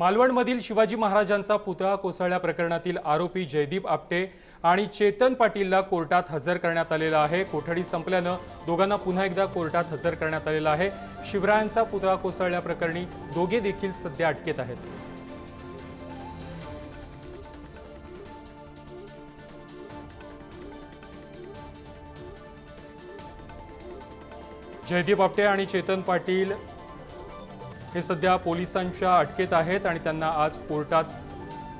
मालवणमधील शिवाजी महाराजांचा पुतळा कोसळल्या प्रकरणातील आरोपी जयदीप आपटे आणि चेतन पाटीलला कोर्टात हजर करण्यात आलेला आहे. कोठडी संपल्यानं दोघांना पुन्हा एकदा कोर्टात हजर करण्यात आलेला आहे. शिवरायांचा पुतळा कोसळल्याप्रकरणी दोघे देखील सध्या अटकेत आहेत. जयदीप आपटे आणि चेतन पाटील हे सध्या पोलिसांच्या अटकेत आहेत आणि त्यांना आज कोर्टात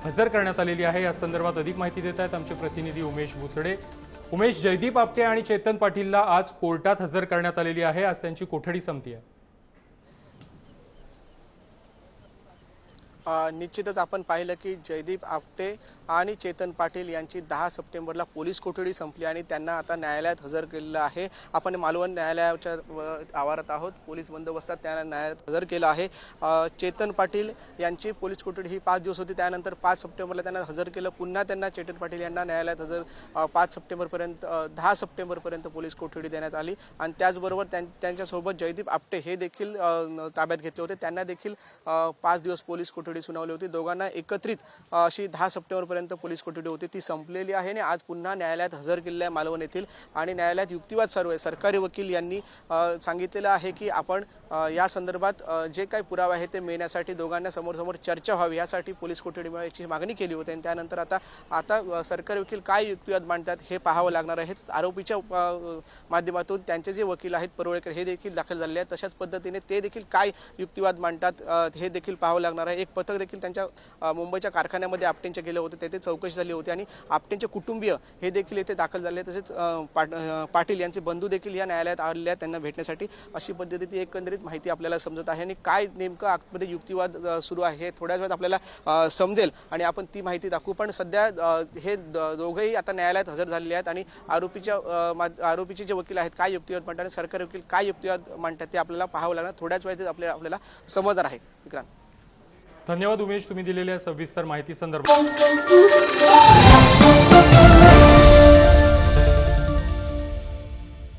हजर करण्यात आलेली आहे. या संदर्भात अधिक माहिती देत आहेत आमचे प्रतिनिधी उमेश भुसडे. उमेश जयदीप आपटे आणि चेतन पाटीलला आज कोर्टात हजर करण्यात आलेली आहे. आज त्यांची कोठडी संपती आहे निश्चितच आपण पाहिलं की जयदीप आपटे आणि चेतन पाटील यांची दहा सप्टेंबरला पोलीस कोठडी संपली आणि त्यांना आता न्यायालयात हजर केलेलं आहे. आपण मालवण न्यायालयाच्या आवारात आहोत. पोलीस बंदोबस्तात त्यांना न्यायालयात हजर केलं आहे. चेतन पाटील यांची पोलीस कोठडी ही पाच दिवस होती. त्यानंतर पाच सप्टेंबरला त्यांना हजर केलं. पुन्हा त्यांना चेतन पाटील यांना न्यायालयात हजर पाच सप्टेंबरपर्यंत दहा सप्टेंबरपर्यंत पोलीस कोठडी देण्यात आली. आणि त्याचबरोबर त्यां त्यांच्यासोबत जयदीप आपटे हे देखील ताब्यात घेतले होते. त्यांना देखील पाच दिवस पोलीस कोठडी सुनावली होती. दोघांना एकत्रित अशी दहा सप्टेंबरपर्यंत पोलीस कोठडी होती. ती संपलेली आहे आणि आज पुन्हा न्यायालयात हजर केलेल्या आहे मालवण येथील आणि न्यायालयात युक्तिवाद सर्व आहे सरकारी वकील यांनी सांगितलेलं आहे की आपण या संदर्भात जे काही पुरावे आहेत ते मिळण्यासाठी दोघांना समोर चर्चा व्हावी. यासाठी पोलीस कोठडी मिळायची मागणी केली होती आणि त्यानंतर आता आता सरकारी वकील काय युक्तिवाद मांडतात हे पाहावं लागणार आहे. आरोपीच्या माध्यमातून त्यांचे जे वकील आहेत परोळेकर हे देखील दाखल झाले आहेत. तशाच पद्धतीने ते देखील काय युक्तिवाद मांडतात हे देखील पाहावं लागणार आहे. एक पथक देखील त्यांच्या मुंबईच्या कारखान्यामध्ये आपटेंचे गेले होते तेथे चौकशी झाली होती आणि आपटेंचे कुटुंबीय हे देखील येथे दाखल झाले. तसेच पाट- पाटील यांचे बंधू देखील या न्यायालयात आलेले आहेत त्यांना भेटण्यासाठी. अशी पद्धतीची एकंदरीत माहिती आपल्याला समजत आहे आणि काय नेमकं आतमध्ये युक्तिवाद सुरू आहे हे थोड्याच वेळात आपल्याला समजेल आणि आपण ती माहिती दाखवू. पण सध्या हे द- दोघंही आता न्यायालयात हजर झालेले आहेत आणि आरोपीच्या मा- आरोपीचे जे वकील आहेत काय युक्तिवाद मांडतात आणि सरकारी वकील काय युक्तिवाद मांडतात ते आपल्याला पाहावं लागणार. थोड्याच वेळात आपल्याला आपल्याला समजणार आहे. विक्रांत. धन्यवाद उमेश तुम्ही दिलेल्या सविस्तर माहिती संदर्भात.